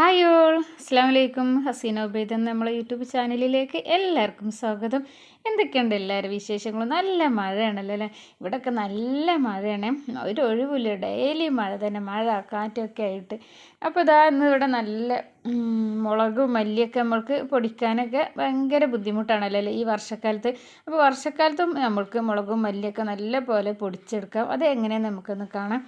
Hi all അസ്സാം വലൈക്കും ഹസീന ഉബൈദ് എന്ന നമ്മളെ യൂട്യൂബ് ചാനലിലേക്ക് എല്ലാവർക്കും സ്വാഗതം. എന്തൊക്കെയുണ്ട് എല്ലാവരും വിശേഷങ്ങളും? നല്ല മഴയാണല്ലോ അല്ലേ? ഇവിടെയൊക്കെ നല്ല മഴയാണ്. ഒരു ഒഴിവില്ല. ഡെയിലി മഴ തന്നെ. മഴ കാറ്റൊക്കെ ആയിട്ട്. അപ്പോൾ ഇതാ ഇന്ന് ഇവിടെ നല്ല മുളകും മല്ലിയൊക്കെ നമ്മൾക്ക് പൊടിക്കാനൊക്കെ ഭയങ്കര ബുദ്ധിമുട്ടാണല്ലോ അല്ലേ ഈ വർഷക്കാലത്ത്? അപ്പോൾ വർഷക്കാലത്തും നമ്മൾക്ക് മുളകും മല്ലിയൊക്കെ നല്ല പോലെ പൊടിച്ചെടുക്കാം. അത് എങ്ങനെയാണെന്ന് നമുക്കൊന്ന് കാണാം.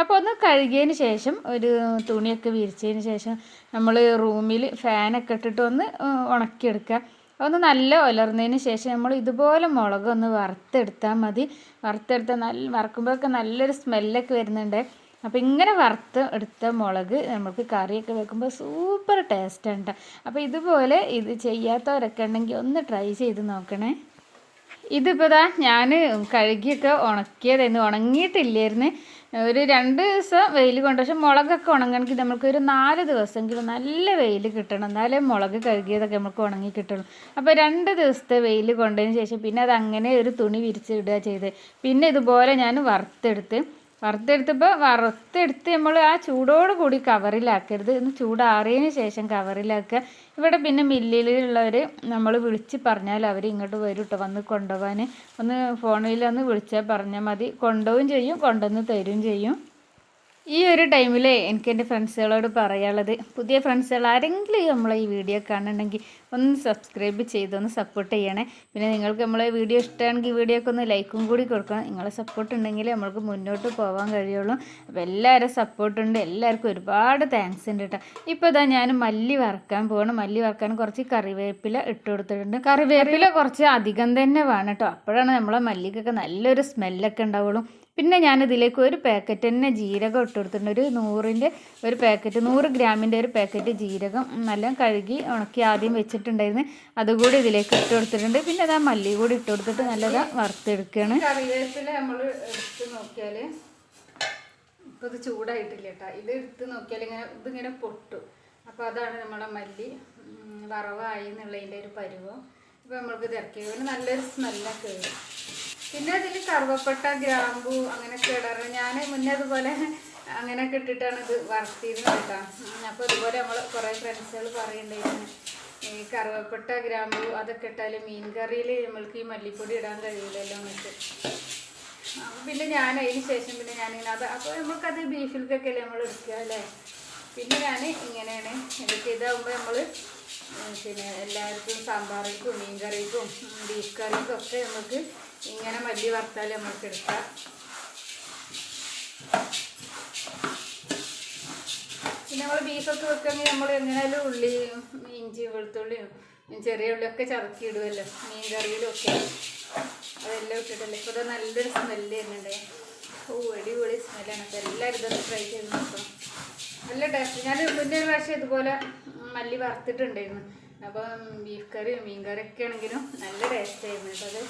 അപ്പോൾ ഒന്ന് കഴുകിയതിന് ശേഷം ഒരു തുണിയൊക്കെ വിരിച്ചതിന് ശേഷം നമ്മൾ റൂമിൽ ഫാനൊക്കെ ഇട്ടിട്ട് ഒന്ന് ഉണക്കിയെടുക്കുക. ഒന്ന് നല്ല ഉലർന്നതിന് ശേഷം നമ്മൾ ഇതുപോലെ മുളക് ഒന്ന് വറുത്തെടുത്താൽ മതി. വറുത്തെടുത്താൽ നല്ല വറക്കുമ്പോഴൊക്കെ നല്ലൊരു സ്മെല്ലൊക്കെ വരുന്നുണ്ട്. അപ്പോൾ ഇങ്ങനെ വറുത്ത് എടുത്ത മുളക് നമുക്ക് കറിയൊക്കെ വെക്കുമ്പോൾ സൂപ്പർ ടേസ്റ്റ് ഉണ്ട് അപ്പോൾ ഇതുപോലെ ഇത് ചെയ്യാത്തവരൊക്കെ ഉണ്ടെങ്കിൽ ഒന്ന് ട്രൈ ചെയ്ത് നോക്കണേ. ഇതിപ്പോൾ ഞാൻ കഴുകിയൊക്കെ ഉണക്കിയതായിരുന്നു. ഉണങ്ങിയിട്ടില്ലായിരുന്നു. ഒരു രണ്ട് ദിവസം വെയിൽ കൊണ്ട് പക്ഷെ മുളകൊക്കെ ഉണങ്ങണമെങ്കിൽ നമുക്ക് ഒരു നാല് ദിവസമെങ്കിലും നല്ല വെയിൽ കിട്ടണം. എന്നാലേ മുളക് കഴുകിയതൊക്കെ നമുക്ക് ഉണങ്ങി കിട്ടുള്ളൂ. അപ്പോൾ രണ്ട് ദിവസത്തെ വെയിൽ കൊണ്ടതിന് ശേഷം പിന്നെ അത് അങ്ങനെ ഒരു തുണി വിരിച്ചിടുക ചെയ്ത്. പിന്നെ ഇതുപോലെ ഞാൻ വറുത്തെടുത്ത് വറുത്തെടുത്തപ്പോൾ വറുത്തെടുത്ത് നമ്മൾ ആ ചൂടോട് കൂടി കവറിലാക്കരുത്. ഒന്ന് ചൂടാറിയതിന് ശേഷം കവറിലാക്കുക. ഇവിടെ പിന്നെ മില്ലിലുള്ളവർ നമ്മൾ വിളിച്ച് പറഞ്ഞാൽ അവർ ഇങ്ങോട്ട് വരും കേട്ടോ വന്ന് കൊണ്ടുപോകാൻ ഒന്ന് ഫോണിൽ ഒന്ന് വിളിച്ചാൽ പറഞ്ഞാൽ മതി. കൊണ്ടുപോവുകയും ചെയ്യും കൊണ്ടുവന്ന് തരും ചെയ്യും. ഈ ഒരു ടൈമിൽ എനിക്ക് എന്റെ ഫ്രണ്ട്സുകളോട് പറയാനുള്ളത് പുതിയ ഫ്രണ്ട്സുകൾ ആരെങ്കിലും നമ്മളെ ഈ വീഡിയോ കാണുന്നുണ്ടെങ്കിൽ ഒന്ന് സബ്സ്ക്രൈബ് ചെയ്തൊന്ന് സപ്പോർട്ട് ചെയ്യണേ. പിന്നെ നിങ്ങൾക്ക് നമ്മളെ വീഡിയോ ഇഷ്ടമാണെങ്കിൽ വീഡിയോക്ക് ഒന്ന് ലൈക്കും കൂടി കൊടുക്കണം. നിങ്ങളെ സപ്പോർട്ട് ഉണ്ടെങ്കിൽ നമ്മൾക്ക് മുന്നോട്ട് പോകാൻ കഴിയുള്ളൂ. അപ്പോൾ എല്ലാവരും സപ്പോർട്ടുണ്ട് എല്ലാവർക്കും ഒരുപാട് താങ്ക്സ് ഉണ്ട് കേട്ടോ ഇപ്പോൾ ഇതാ ഞാൻ മല്ലി വറക്കാൻ പോകണം മല്ലി വറക്കാൻ കുറച്ച് കറിവേപ്പില ഇട്ട് കൊടുത്തിട്ടുണ്ട്. കറിവേപ്പില കുറച്ച് അധികം തന്നെ വേണം കേട്ടോ അപ്പോഴാണ് നമ്മളെ മല്ലിക്കൊക്കെ നല്ലൊരു സ്മെല്ലൊക്കെ ഉണ്ടാവുള്ളൂ. പിന്നെ ഞാൻ ഇതിലേക്ക് ഒരു പാക്കറ്റ് തന്നെ ജീരകം ഇട്ട് കൊടുത്തിട്ടുണ്ട്. ഒരു നൂറിന്റെ ഒരു പാക്കറ്റ് നൂറ് ഗ്രാമിന്റെ ഒരു പാക്കറ്റ് ജീരകം നല്ല കഴുകി ഉണക്കി ആദ്യം വെച്ചിട്ടുണ്ടായിരുന്നു. അതുകൂടി ഇതിലേക്ക് ഇട്ട് കൊടുത്തിട്ടുണ്ട്. പിന്നെ അതാ മല്ലി കൂടി ഇട്ട് കൊടുത്തിട്ട് നല്ലതാ വറുത്തെടുക്കുകയാണ്. കറിവേപ്പില നമ്മൾ എടുത്ത് നോക്കിയാൽ ഇപ്പോൾ ഇത് ചൂടായിട്ടില്ല കേട്ടോ ഇത് എടുത്ത് നോക്കിയാൽ ഇങ്ങനെ ഇതിങ്ങനെ പൊട്ടു. അപ്പോൾ അതാണ് നമ്മുടെ മല്ലി വറവായി എന്നുള്ളതിന്റെ ഒരു പരുവം. ഇപ്പോൾ നമ്മൾക്ക് ഇത് ഇറക്കി നല്ലൊരു സ്മെല്ലൊക്കെ വരും പിന്നെ അതിൽ കറുവപ്പട്ട ഗ്രാമ്പു അങ്ങനെയൊക്കെ ഇടാറ് ഞാൻ മുന്നേ അതുപോലെ അങ്ങനെയൊക്കെ ഇട്ടിട്ടാണ് ഇത് വറുത്തിരുന്നത് കേട്ടോ. അപ്പോൾ ഇതുപോലെ നമ്മൾ കുറേ ഫ്രണ്ട്സുകൾ പറയുന്നുണ്ടായിരുന്നു ഈ കറുവപ്പട്ട ഗ്രാമ്പു അതൊക്കെ ഇട്ടാൽ മീൻ കറിയിൽ നമ്മൾക്ക് ഈ മല്ലിപ്പൊടി ഇടാൻ കഴിയില്ലല്ലോ അപ്പൊ പിന്നെ ഞാൻ അതിന് ശേഷം പിന്നെ ഞാനിങ്ങനെ അത് അപ്പോൾ നമുക്കത് ബീഫിൽക്കൊക്കെ അല്ലേ നമ്മൾ എടുക്കുക അല്ലേ? പിന്നെ ഞാൻ ഇങ്ങനെയാണ്. എടുക്കുക ഇതാകുമ്പോൾ നമ്മൾ പിന്നെ എല്ലാവർക്കും സാമ്പാറിക്കും മീൻ കറിക്കും ബീഫ് കറിക്കും ഒക്കെ നമുക്ക് ഇങ്ങനെ മല്ലി വറുത്താൽ നമുക്ക് എടുക്കാം. പിന്നെ നമ്മൾ ബീഫൊക്കെ വെക്കുകയാണെങ്കിൽ നമ്മൾ എങ്ങനെയാലും ഉള്ളി ഇഞ്ചി വെളുത്തുള്ളിയും ചെറിയ ഉള്ളിയൊക്കെ ചതക്കി ഇടുമല്ലോ മീൻ കറിയിലും ഒക്കെ. അതെല്ലാം ഇട്ടിട്ടല്ലേ? ഇപ്പോൾ നല്ലൊരു സ്മെല്ല് തന്നെ ഓ അടിപൊളി സ്മെല്ലാണ് അപ്പോൾ എല്ലാവരും ഇതൊന്ന് ട്രൈ ചെയ്ത് നോക്കാം. നല്ല ടേസ്റ്റ് ഞാൻ മുന്നേ പ്രാവശ്യം ഇതുപോലെ മല്ലി വറുത്തിട്ടുണ്ടായിരുന്നു. അപ്പം ബീഫ് കറിയും മീൻ കറിയൊക്കെ ആണെങ്കിലും നല്ല ടേസ്റ്റ് ആയിരുന്നു കേട്ടോ അത്.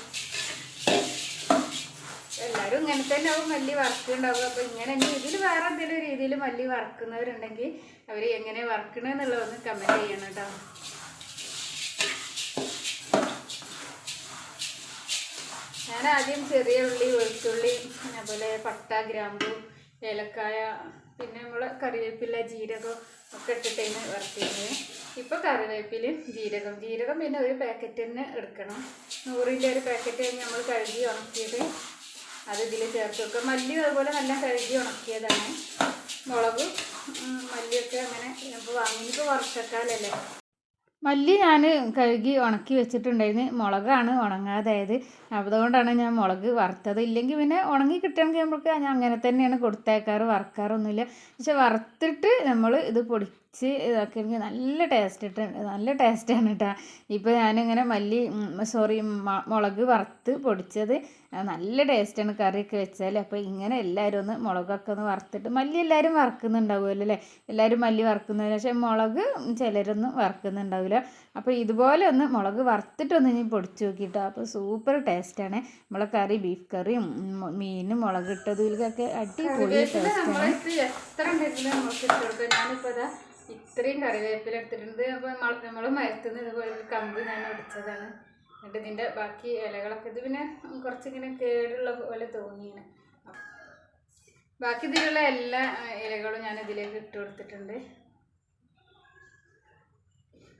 ഇങ്ങനെ തന്നെ ആവും മല്ലി വറക്കുന്നുണ്ടാവും അപ്പോൾ ഇങ്ങനെ തന്നെ ഇതിൽ വേറെ എന്തെങ്കിലും രീതിയിൽ മല്ലി വറക്കുന്നവരുണ്ടെങ്കിൽ അവർ എങ്ങനെ വറുക്കണമെന്നുള്ളതൊന്ന് കമന്റ് ചെയ്യണം കേട്ടോ. ഞാൻ ആദ്യം ചെറിയ ഉള്ളി വെളുത്തുള്ളി അതുപോലെ പട്ട ഗ്രാമ്പു ഏലക്കായ പിന്നെ നമ്മൾ കറിവേപ്പില ജീരകം ഒക്കെ ഇട്ടിട്ടാണ് വറുത്തിരുന്നത് ഇപ്പൊ കറിവേപ്പിലയും ജീരകം. ജീരകം പിന്നെ ഒരു പാക്കറ്റ് തന്നെ എടുക്കണം. നൂറിന്റെ ഒരു പാക്കറ്റ് നമ്മൾ കഴുകി ഉണക്കിയിട്ട് അത് ഇതിൽ ചേർത്ത് വെക്കുക മല്ലി അതുപോലെ നല്ല കഴുകി ഉണക്കിയതാണ്. മുളക് മല്ലിയൊക്കെ അങ്ങനെ ഇപ്പോൾ വാങ്ങിയിട്ട് വർഷക്കാലല്ലേ. മല്ലി ഞാൻ കഴുകി ഉണക്കി വെച്ചിട്ടുണ്ടായിരുന്നു. മുളകാണ് ഉണങ്ങാതായത്. അതുകൊണ്ടാണ് ഞാൻ മുളക് വറുത്തത്. ഇല്ലെങ്കിൽ പിന്നെ ഉണങ്ങി കിട്ടണമെങ്കിൽ നമുക്ക് ഞാൻ അങ്ങനെ തന്നെയാണ് കൊടുത്തേക്കാറ്. വറുക്കാറൊന്നുമില്ല. പക്ഷെ വറുത്തിട്ട് നമ്മൾ ഇത് പൊടിച്ച് എനിക്ക് നല്ല ടേസ്റ്റ് ഇട്ട് നല്ല ടേസ്റ്റാണ് കേട്ടോ ഇപ്പോൾ ഞാനിങ്ങനെ മല്ലി സോറി മുളക് വറുത്ത് പൊടിച്ചത് നല്ല നല്ല ടേസ്റ്റാണ് കറിയൊക്കെ വെച്ചാൽ അപ്പോൾ ഇങ്ങനെ എല്ലാവരും ഒന്ന് മുളകൊക്കെ ഒന്ന് വറുത്തിട്ട് മല്ലി എല്ലാവരും വറുക്കുന്നുണ്ടാവുമല്ലോ അല്ലേ? എല്ലാവരും മല്ലി വറുക്കുന്നതിന് പക്ഷേ മുളക് ചിലരൊന്നും വറുക്കുന്നുണ്ടാവില്ല. അപ്പോൾ ഇതുപോലെ ഒന്ന് മുളക് വറുത്തിട്ടൊന്ന് ഇനി പൊടിച്ച് നോക്കിയിട്ടോ അപ്പോൾ സൂപ്പർ ടേസ്റ്റാണ് നമ്മളെ കറി ബീഫ് കറിയും മീനും മുളക് ഇട്ടതിലൊക്കെ അടിപൊളി ടേസ്റ്റാണ് എത്ര ഉണ്ടെങ്കിലും നമുക്ക് ഞാനിപ്പോൾ ഇത്രയും കറിവേപ്പില എടുത്തിട്ടുണ്ട് അപ്പോൾ നമ്മൾ മരത്തുനിന്ന് ഇതുപോലെ ഒരു കമ്പ് ഞാൻ ഒടിച്ചതാണ് എന്നിട്ട് ഇതിന്റെ ബാക്കി ഇലകളൊക്കെ ഇത് പിന്നെ കുറച്ചിങ്ങനെ കേടുള്ള പോലെ തോന്നിയിങ്ങനെ ബാക്കി ഇതിലുള്ള എല്ലാ ഇലകളും ഞാൻ ഇതിലേക്ക് ഇട്ട് കൊടുത്തിട്ടുണ്ട്.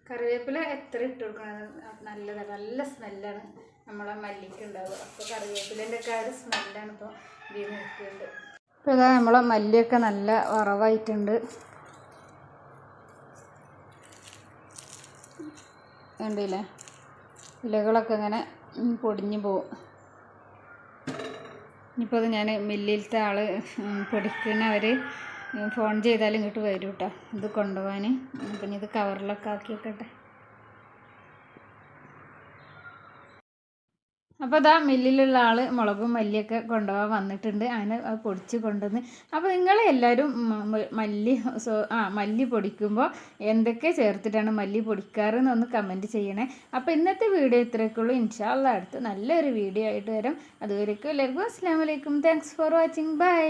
കറിവേപ്പില എത്ര ഇട്ട് കൊടുക്കണം? നല്ലതാണ് നല്ല സ്മെല്ലാണ്. നമ്മളെ മല്ലിക്ക് ഉണ്ടാവുക. അപ്പോൾ കറിവേപ്പിലേന്റെ ഒക്കെ ആ ഒരു സ്മെല്ലാണ് ഇപ്പോൾ ഇതിൽ നിൽക്കുന്നുണ്ട് ഇപ്പോൾ ഇതാ നമ്മളെ മല്ലിയൊക്കെ നല്ല വറവായിട്ടുണ്ട്. കണ്ടില്ലേ? ഇലകളൊക്കെ ഇങ്ങനെ പൊടിഞ്ഞു പോവും. ഇനിയിപ്പോൾ അത് ഞാൻ മില്ലിലത്തെ ആൾ പൊടിക്കുന്നവർ ഫോൺ ചെയ്താലും ഇങ്ങോട്ട് വരും കേട്ടോ ഇത് കൊണ്ടുപോകാൻ പിന്നെ ഇത് കവറിലൊക്കെ ആക്കി വെക്കട്ടെ അപ്പോൾ അതാ മില്ലിലുള്ള ആൾ മുളകും മല്ലിയൊക്കെ കൊണ്ടുപോകാൻ വന്നിട്ടുണ്ട്. അങ്ങനെ അത് പൊടിച്ച് കൊണ്ടുവന്ന് അപ്പോൾ നിങ്ങൾ എല്ലാവരും മല്ലി ആ മല്ലി പൊടിക്കുമ്പോൾ എന്തൊക്കെ ചേർത്തിട്ടാണ് മല്ലി പൊടിക്കാറ് എന്നൊന്ന് കമന്റ് ചെയ്യണേ. അപ്പോൾ ഇന്നത്തെ വീഡിയോ ഇത്രയൊക്കെ ഉള്ളൂ. ഇൻഷാല്ല അടുത്ത് നല്ലൊരു വീഡിയോ ആയിട്ട് വരും. അതുവരേക്കും എല്ലാവർക്കും അസ്സാം വലൈക്കും താങ്ക്സ് ഫോർ വാച്ചിങ് ബൈ